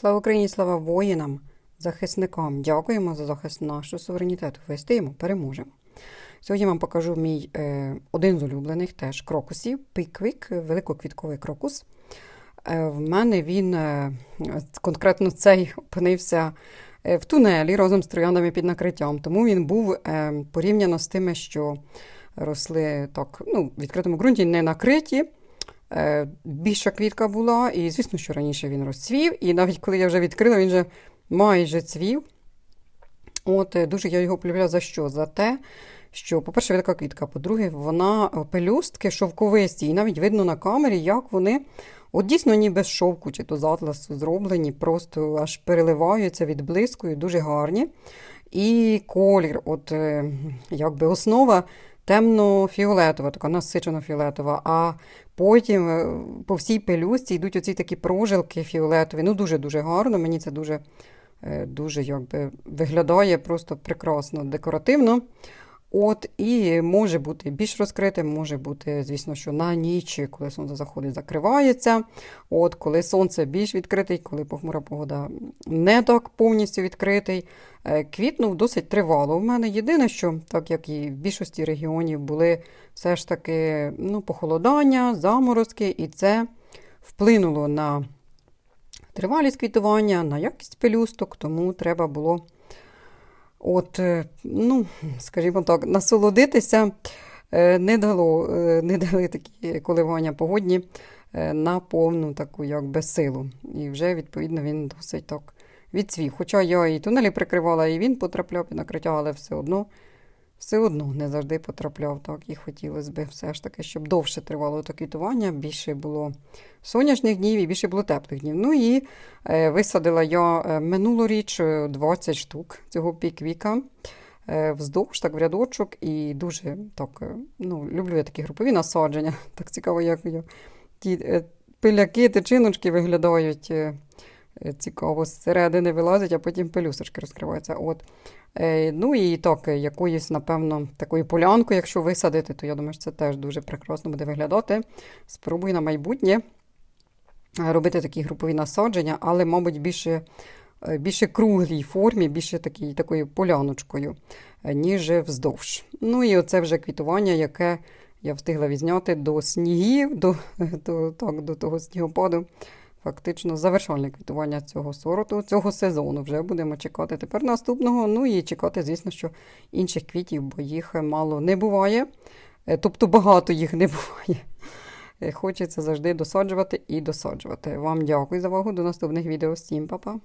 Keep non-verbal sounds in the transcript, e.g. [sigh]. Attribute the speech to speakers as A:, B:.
A: Слава Україні, слава воїнам, захисникам. Дякуємо за захист нашого суверенітету. Вистоїмо, переможемо. Сьогодні вам покажу мій е, один з улюблених теж крокусів піквік, великоквітковий крокус. Е, в мене він е, конкретно цей опинився е, в тунелі разом з трояндами під накриттям. Тому він був е, порівняно з тими, що росли так, ну, в відкритому ґрунті, не накриті. Е, Більша квітка була, і звісно, що раніше він розцвів. І навіть коли я вже відкрила, він вже майже цвів. От е, дуже я його полюбляю за що? За те, що, по-перше, велика квітка, по-друге, вона е, пелюстки шовковисті, і навіть видно на камері, як вони от дійсно ніби з шовку чи то з атласу зроблені, просто аж переливаються, відблискують, дуже гарні. І колір, от якби основа темно-фіолетова, така насичено-фіолетова, а потім е, по всій пелюсті йдуть оці такі прожилки фіолетові. Ну, дуже-дуже гарно. Мені це дуже, е, дуже якби, виглядає просто прекрасно, декоративно. От, і може бути більш розкритим, може бути, звісно, що на ніч, коли сонце заходить, закривається. От, коли сонце більш відкритий, коли похмура погода не так повністю відкритий. Е, Квітнув досить тривало. У мене єдине, що, так як і в більшості регіонів були все ж таки ну, похолодання, заморозки, і це вплинуло на тривалість квітування, на якість пелюсток, тому треба було. От, е, ну, скажімо так, насолодитися е, не дало, е, не дали такі коливання погодні на повну таку якби силу. І вже, відповідно, він досить так відцвів. Хоча я і тунелі прикривала, і він потрапляв під накриття, але все одно, все одно не завжди потрапляв. Так, і хотілося б все ж таки, щоб довше тривало то квітування, більше було сонячних днів і більше було теплих днів. Ну і е, висадила я е, минулоріч е, 20 штук цього піквіка. е, Вздовж так в рядочок, і дуже так, е, ну, люблю я такі групові насадження. [laughs] Так цікаво, як ті е, пиляки, тичиночки виглядають. Е, Цікаво, зсередини вилазять, а потім пелюсочки розкриваються. От. Е, Ну і так, е, якоюсь, напевно, такою полянкою, якщо висадити, то я думаю, що це теж дуже прекрасно буде виглядати. Спробую на майбутнє робити такі групові насадження, але, мабуть, більше, більше круглій формі, більше такій, такою поляночкою, ніж вздовж. Ну і оце вже квітування, яке я встигла відзняти до снігів, до, до, так, до того снігопаду. Фактично завершальне квітування цього сорту, цього сезону. Вже будемо чекати тепер наступного. Ну і чекати, звісно, що інших квітів, бо їх мало не буває. Е, Тобто багато їх не [laughs] буває. Е, Хочеться завжди досаджувати і досаджувати. Вам дякую за увагу. До наступних відео. Всім па-па!